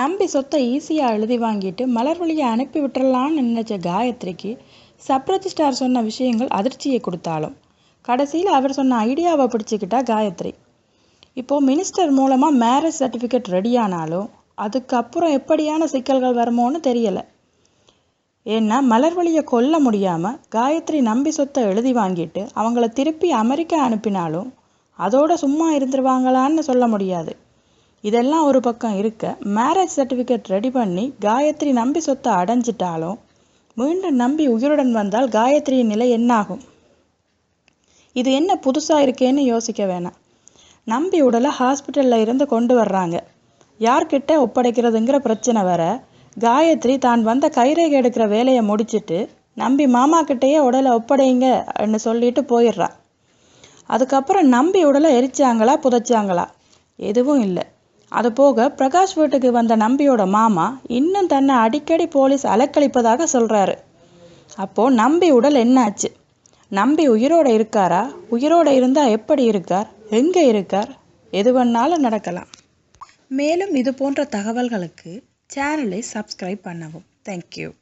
நம்பி சொத்தை ஈஸியாக எழுதி வாங்கிட்டு மலர் வழியை அனுப்பி விட்டுறலான்னு நினைச்ச காயத்ரிக்கு சப்ரஜிஸ்டார் சொன்ன விஷயங்கள் அதிர்ச்சியை கொடுத்தாலும். கடைசியில் அவர் சொன்ன ஐடியாவை பிடிச்சிக்கிட்டா காயத்ரி. இப்போது மினிஸ்டர் மூலமாக மேரேஜ் சர்டிஃபிகேட் ரெடியானாலும் அதுக்கப்புறம் எப்படியான சிக்கல்கள் வருமோன்னு தெரியலை. ஏன்னா மலர்வழியை கொல்ல முடியாமல் காயத்ரி நம்பி சொத்தை எழுதி வாங்கிட்டு அவங்கள திருப்பி அமெரிக்கா அனுப்பினாலும் அதோட சும்மா இருந்துருவாங்களான்னு சொல்ல முடியாது. இதெல்லாம் ஒரு பக்கம் இருக்க. மேரேஜ் சர்டிஃபிகேட் ரெடி பண்ணி காயத்ரி நம்பி சொத்தை அடைஞ்சிட்டாலும் மீண்டும் நம்பி உயிருடன் வந்தால் காயத்ரியின் நிலை என்னாகும்? இது என்ன புதுசாக இருக்கேன்னு யோசிக்க வேணாம். நம்பி உடலை ஹாஸ்பிட்டலில் இருந்து கொண்டு வர்றாங்க. யார்கிட்ட ஒப்படைக்கிறதுங்கிற பிரச்சனை வர காயத்ரி தான் வந்த கைரேகை எடுக்கிற வேலையை முடிச்சுட்டு நம்பி மாமா கிட்டேயே உடலை ஒப்படைங்கன்னு சொல்லிட்டு போயிடுறா. அதுக்கப்புறம் நம்பி உடலை எரிச்சாங்களா புதைச்சாங்களா? எதுவும் இல்லை. அது போக பிரகாஷ் வீட்டுக்கு வந்த நம்பியோட மாமா இன்னும் தன்னை அடிக்கடி போலீஸ் அலக்களிப்பதாக சொல்கிறாரு அப்போது நம்பி உடல் என்னாச்சு? நம்பி உயிரோட இருக்காரா? உயிரோட இருந்தால் எப்படி இருக்கார்? எங்கே இருக்கார்? எது வேணாலும் நடக்கலாம். மேலும் இது போன்ற தகவல்களுக்கு சேனலை சப்ஸ்கிரைப் பண்ணவும். தேங்க்யூ